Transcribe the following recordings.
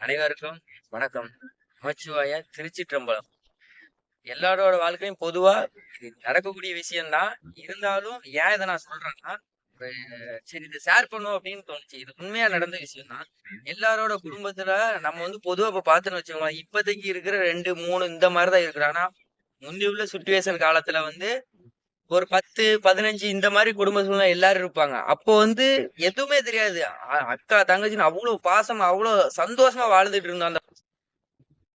அனைவருக்கும் வணக்கம். நமச்சிவாய திருச்சிற்றம்பலம். எல்லாரோட வாழ்க்கையும் பொதுவா நடக்கக்கூடிய விஷயம்தான். இருந்தாலும் ஏன் இதை நான் சொல்றேன்னா ஒரு சரி இதை ஷேர் பண்ணும் அப்படின்னு தோணுச்சு. இது உண்மையா நடந்த விஷயம் தான் எல்லாரோட குடும்பத்துல நம்ம வந்து பொதுவா இப்ப பாத்துன்னு வச்சுக்கோங்களேன் இப்போதைக்கு இருக்கிற ரெண்டு மூணு இந்த மாதிரிதான் இருக்கு ஆனா முந்தி உள்ள சுச்சுவேஷன் காலத்துல வந்து ஒரு பத்து பதினஞ்சு இந்த மாதிரி குடும்ப சூழ்நிலை எல்லாரும் இருப்பாங்க. அப்போ வந்து எதுவுமே தெரியாது. அக்கா தங்கச்சின்னு அவ்வளவு பாசமா அவ்வளவு சந்தோஷமா வாழ்ந்துட்டு இருந்தோம் அந்த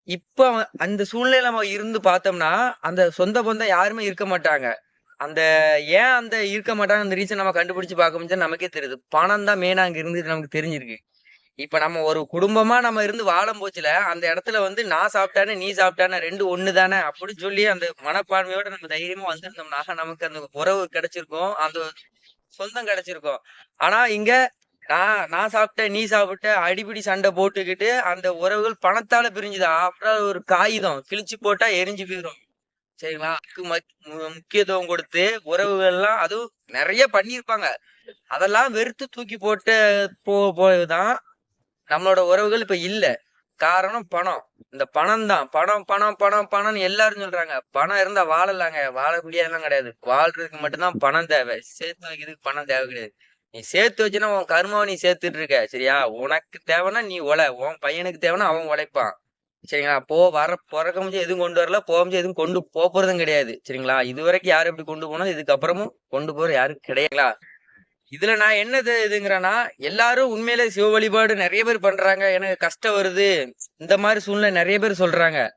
இப்ப அந்த சூழ்நிலையில நம்ம இருந்து பார்த்தோம்னா அந்த சொந்த பந்தம் யாருமே இருக்க மாட்டாங்க. அந்த ஏன் அந்த இருக்க மாட்டாங்க அந்த ரீசன் நம்ம கண்டுபிடிச்சு பார்க்க முடிஞ்சா நமக்கே தெரியுது. பணம் தான் மெயினா அங்க இருந்து நமக்கு தெரிஞ்சிருக்கு. இப்ப நம்ம ஒரு குடும்பமா நம்ம இருந்து வாழும் போச்சுல அந்த இடத்துல வந்து நான் சாப்பிட்டானே நீ சாப்பிட்டானே ரெண்டு ஒண்ணு தானே அப்படின்னு சொல்லி அந்த மனப்பான்மையோட நம்ம தைரியமா வந்திருந்தோம்னா நமக்கு அந்த உறவு கிடைச்சிருக்கும் அந்த சொந்தம் கிடைச்சிருக்கும். ஆனா இங்க நான் நான் சாப்பிட்டேன் நீ சாப்பிட்ட அடிபிடி சண்டை போட்டுக்கிட்டு அந்த உறவுகள் பணத்தால பிரிஞ்சுது? அப்புறம் ஒரு காகிதம் கிழிச்சு போட்டா எரிஞ்சு போயிடும் சரிங்களா? அதுக்கு மக்- மு- முக்கியத்துவம் கொடுத்து உறவுகள்லாம் அதுவும் நிறைய பண்ணியிருப்பாங்க. அதெல்லாம் வெறுத்து தூக்கி போட்டு போ போதான் நம்மளோட உறவுகள் இப்ப இல்ல. காரணம் பணம். இந்த பணம் தான் பணம் பணம் பணம் பணம்னு எல்லாரும் சொல்றாங்க. பணம் இருந்தா வாழலாங்க. வாழ முடியாதெல்லாம் கிடையாது. வாழ்றதுக்கு மட்டும்தான் பணம் தேவை. சேர்த்து வைக்கிறதுக்கு பணம் தேவை கிடையாது. நீ சேர்த்து வச்சுன்னா உன் கர்மாவை நீ சேர்த்துட்டு இருக்க. சரியா? உனக்கு தேவைன்னா நீ உழை. உன் பையனுக்கு தேவைன்னா அவன் உழைப்பான். சரிங்களா? போ வர பிறக்க முடிஞ்சு எதுவும் கொண்டு வரல. போக முடிஞ்சு எதுவும் கொண்டு போறதும் கிடையாது. சரிங்களா? இது வரைக்கும் யாரும் எப்படி கொண்டு போனோம் இதுக்கப்புறமும் கொண்டு போற யாரும் கிடையாதுங்களா? இதுல நான் என்னது இதுங்கிறேன்னா எல்லாரும் உண்மையிலே சிவ வழிபாடு நிறைய பேர் பண்றாங்க. எனக்கு கஷ்டம் வருது. இந்த மாதிரி சூழ்நிலை நிறைய பேர் சொல்றாங்க.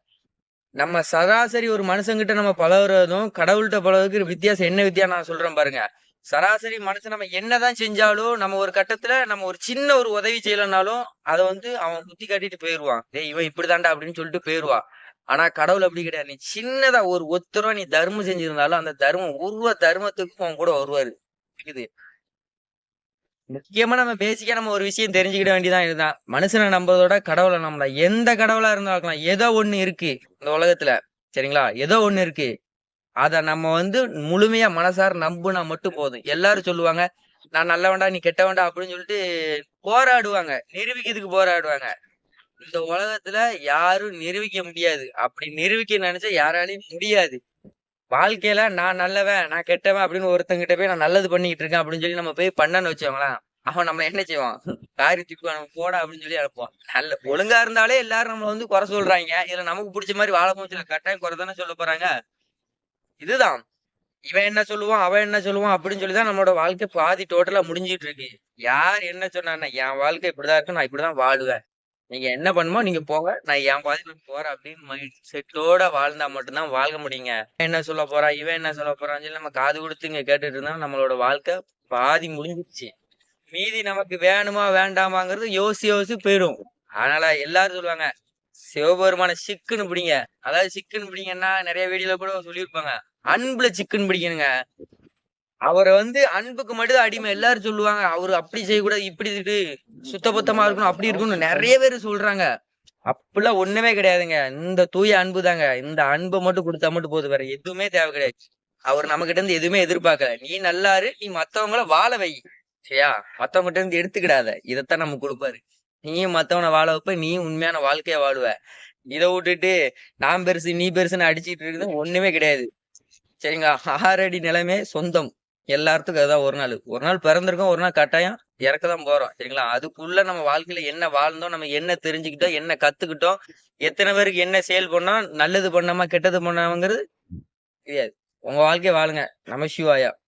நம்ம சராசரி ஒரு மனுஷங்கிட்ட நம்ம பழகுறதும் கடவுள்கிட்ட பழகுறதுக்கு வித்தியாசம். என்ன வித்தியாசம் நான் சொல்றேன் பாருங்க. சராசரி மனுஷன் நம்ம என்னதான் செஞ்சாலும் நம்ம ஒரு கட்டத்துல நம்ம ஒரு சின்ன ஒரு உதவி செய்யலனாலும் அதை வந்து அவன் குத்தி காட்டிட்டு போயிடுவான் டேய் இவன் இப்படிதான்டா அப்படின்னு சொல்லிட்டு போயிருவான். ஆனா கடவுள் அப்படி கிடையாது. நீ சின்னதா ஒரு ஒத்து நீ தர்மம் செஞ்சிருந்தாலும் அந்த தர்மம் உருவ தர்மத்துக்கும் அவன் கூட வருவாரு. இருக்குது முக்கியமா நம்ம பேசிக்கா நம்ம ஒரு விஷயம் தெரிஞ்சுக்கிட வேண்டியதான் இதுதான். மனுஷனை நம்புறதோட கடவுளை நம்மள எந்த கடவுளா இருந்தாலும் இருக்கலாம். ஏதோ ஒண்ணு இருக்கு இந்த உலகத்துல. சரிங்களா? ஏதோ ஒண்ணு இருக்கு. அத நம்ம வந்து முழுமையா மனசார நம்புனா மட்டும் போதும். எல்லாரும் சொல்லுவாங்க நான் நல்லவண்டா நீ கெட்டவன்டா அப்படின்னு சொல்லிட்டு போராடுவாங்க. நிரூபிக்கிறதுக்கு போராடுவாங்க. இந்த உலகத்துல யாரும் நிரூபிக்க முடியாது. அப்படி நிரூபிக்க நினைச்சா யாராலையும் முடியாது. வாழ்க்கையில நான் நல்லவன் நான் கெட்டவன் அப்படின்னு ஒருத்தங்கிட்ட போய் நான் நல்லது பண்ணிக்கிட்டு இருக்கேன் அப்படின்னு சொல்லி நம்ம போய் பண்ணன்னு வச்சவங்களேன் அவன் நம்ம என்ன செய்வான்? காரி தூக்கி நம்ம போடா அப்படின்னு சொல்லி அனுப்புவான். நல்ல ஒழுங்கா இருந்தாலே எல்லாரும் நம்மள வந்து குறை சொல்றாங்க. இதுல நமக்கு பிடிச்ச மாதிரி வாழ போச்சுல கட்டாயம் குறை தானே சொல்ல போறாங்க. இதுதான். இவன் என்ன சொல்லுவான் அவன் என்ன சொல்லுவான் அப்படின்னு சொல்லி தான் நம்மளோட வாழ்க்கை பாதி டோட்டலா முடிஞ்சிட்டு இருக்கு. யார் என்ன சொன்னான்னா என் வாழ்க்கை இப்படிதான் இருக்கு நான் இப்படிதான் வாழுவேன். நீங்க என்ன பண்ணுமோ நீங்க போங்க. நான் என் பாதி போறேன் அப்படின்னு மைண்ட் செட்டோட வாழ்ந்தா மட்டும்தான் வாழ்க முடியுங்க. இவன் என்ன சொல்ல போறான்? இவன் என்ன சொல்ல போறான்னு சொல்லி நம்ம காது கொடுத்து இங்க கேட்டுட்டு இருந்தா நம்மளோட வாழ்க்கை பாதி முடிஞ்சிருச்சு. மீதி நமக்கு வேணுமா வேண்டாமாங்கிறது யோசி யோசி போயிடும் அதனால எல்லாரும் சொல்லுவாங்க சிவபெருமான சிக்குன்னு பிடிங்க. அதாவது சிக்குன்னு பிடிங்கன்னா நிறைய வீடியோல கூட சொல்லியிருப்பாங்க. அன்புல சிக்குன்னு பிடிக்கணுங்க. அவரை வந்து அன்புக்கு மட்டும் அடிமை. எல்லாரும் சொல்லுவாங்க அவரு அப்படி செய்யக்கூடாது இப்படி இருக்கு சுத்தபத்தமா இருக்கணும் அப்படி இருக்கணும் நிறைய பேர் சொல்றாங்க. அப்படிலாம் ஒண்ணுமே கிடையாதுங்க. இந்த தூய அன்பு தாங்க. இந்த அன்பை மட்டும் கொடுத்தா மட்டும் போதும். வேற எதுவுமே தேவை கிடையாது. அவர் நம்ம கிட்ட இருந்து எதுவுமே எதிர்பார்க்கல. நீ நல்லாரு நீ மத்தவங்கள வாழ வை. சரியா? மத்தவங்க கிட்ட இருந்து எடுத்துக்கிடாத. இதைத்தான் நம்ம கொடுப்பாரு. நீயும் மத்தவனை வாழ வைப்ப நீயும் உண்மையான வாழ்க்கைய வாழுவ. இதை விட்டுட்டு நான் பெருசு நீ பெருசுன்னு அடிச்சிட்டு இருக்குது ஒண்ணுமே கிடையாது. சரிங்களா? ஆறடி நிலைமை சொந்தம். எல்லாத்துக்கும் அதுதான் ஒரு நாள். ஒரு நாள் பிறந்திருக்கோம் ஒரு நாள் கட்டாயம் இறக்க தான் போறோம். சரிங்களா? அதுக்குள்ள நம்ம வாழ்க்கையில என்ன வாழ்ந்தோம் நம்ம என்ன தெரிஞ்சுக்கிட்டோம் என்ன கத்துக்கிட்டோம் எத்தனை பேருக்கு என்ன செயல் பண்ணோம் நல்லது பண்ணாம கெட்டது பண்ணாமங்கிறது தெரியாது. உங்க வாழ்க்கைய வாழுங்க. நம சிவாயா.